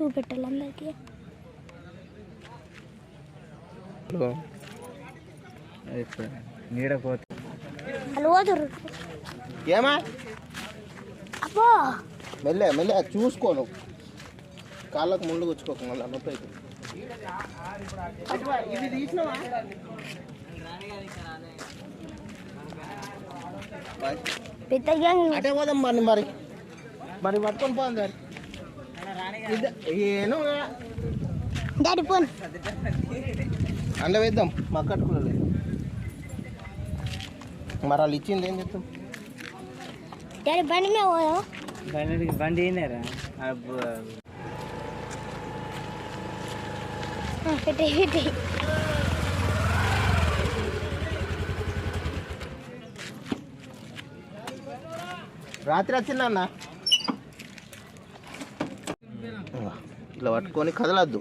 చూపెట్టాలి అందరికీ నీడ పోతే. వాళ్ళు పోతుర్రు ఏమా? అబ్బో. మెల్లె మెల్లె చూసుకోను కాళ్ళకు ముళ్ళు గుచ్చుకోక మళ్ళీ నొప్పి అవుతుంది తీసినావా పెద్ద అటే పోదాం మరి మరి. మరి పట్టుకొని పోదాం సార్. ఏను డాడీ పోన్ అండ వేద్దాం మా కట్టుకోలేదు మరి వాళ్ళు ఇచ్చింది ఏం చెప్తాం డాడీ బండి మీద పోదాం బండి బండి అయినారా రాత్రి వచ్చిందన్న ఇలా పట్టుకొని కదలద్దు.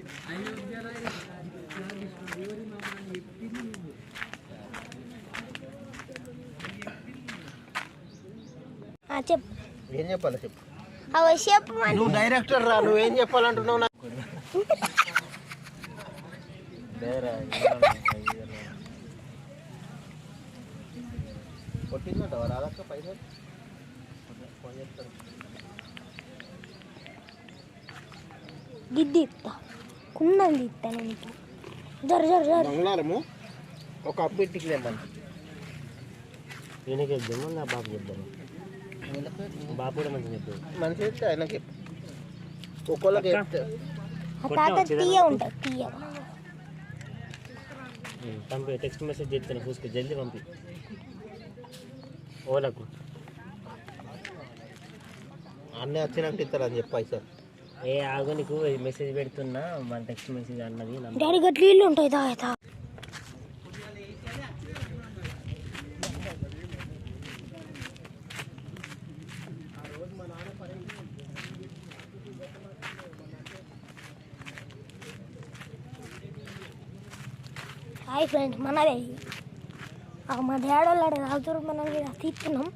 చెప్పు. ఏం చెప్పాలి చెప్పు. నువ్వు డైరెక్టర్ రా నువ్వేం చెప్పాలంటున్నావు నాకు? కొట్టిందంట రాదక్క పైసలు? గిద్ది ఇస్తా కుండం ఇస్తా నీకు జర జర జర బంగారము ఒక అప్పు ఇంటికి తెమ్మని ఈయనకి ఇద్దాము నా బాబు చెప్తాను బాబు కూడా మంచిగా చెప్తాడు మనిషి చెప్తే ఆయనకి ఒక్కొక్కరికి చెప్తే ఆ తాత తీయ ఉంటుంది తీయ పంపి టెక్స్ట్ మెసేజ్ చేస్తాను చూసుకో జల్దీ పంపి ఓలకు అన్నీ వచ్చినాక ఇస్తారని చెప్పి పైసలు ఏ ఆగు నీకు మెసేజ్ పెడుతున్నా. మన టెక్స్ట్ మెసేజ్ అన్నది డాడీ గట్ల ఇల్లు ఉంటాయి తా హాయ్ ఫ్రెండ్స్ మనదే మా డాడీ వాళ్ళు తాగుతారు మనం తీస్తున్నాం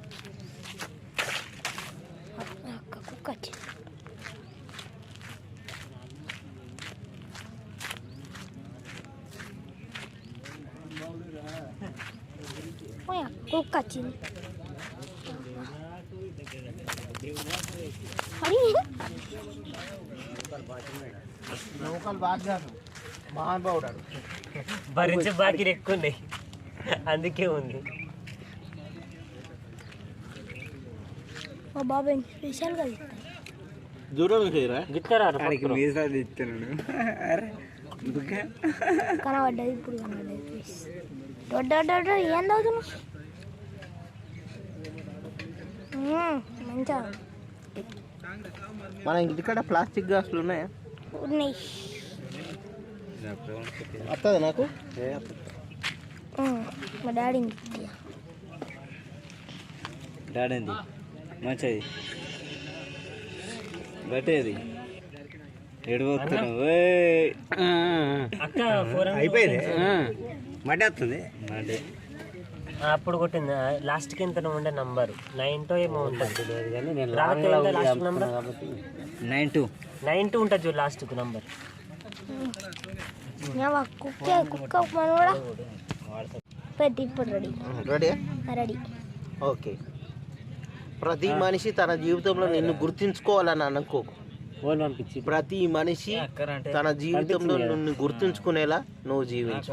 పోయా, కుక్క వచ్చింది అరే, నౌకలు బాగా మహానుభావుడు ఆడు. భరించే బాకీలు ఎక్కువ ఉన్నాయి అందుకే ఉంది. మా బాబాయ్ స్పెషల్గా ఇస్తాను దూరం చేయరా గిట్టారా కనబడ్డది ఇప్పుడు కనబడ్డది. ప్లీజ్ దొడ్డ దొడ్డ ఏం తాగుతున్నావు మంచిగా మన ఇంటికాడ ప్లాస్టిక్ గ్లాసులు ఉన్నాయా? ఉన్నాయి. వస్తుంది నాకు? మా డాడీ ఇంటికి డాడేంది మంచిది గట్టేది ఎడిపోతున్నావు అక్క ఫోర్ అయిపోయింది. మడ్డి వస్తుంది? మడ్డి. అప్పుడు కొట్టింది? లాస్ట్కి ఎంత ఉండే. నంబర్ నైన్ టూ ఏమో ఉంటుంది నేను టూ. నైన్ టూ ఉంటుంది చూడు లాస్ట్కు నంబర్ ఓకే. ప్రతి మనిషి తన జీవితంలో నిన్ను గుర్తించుకోవాలని అనుకోకు ప్రతి మనిషి తన జీవితంలో నిన్ను గుర్తుంచుకునేలా నువ్వు జీవించు.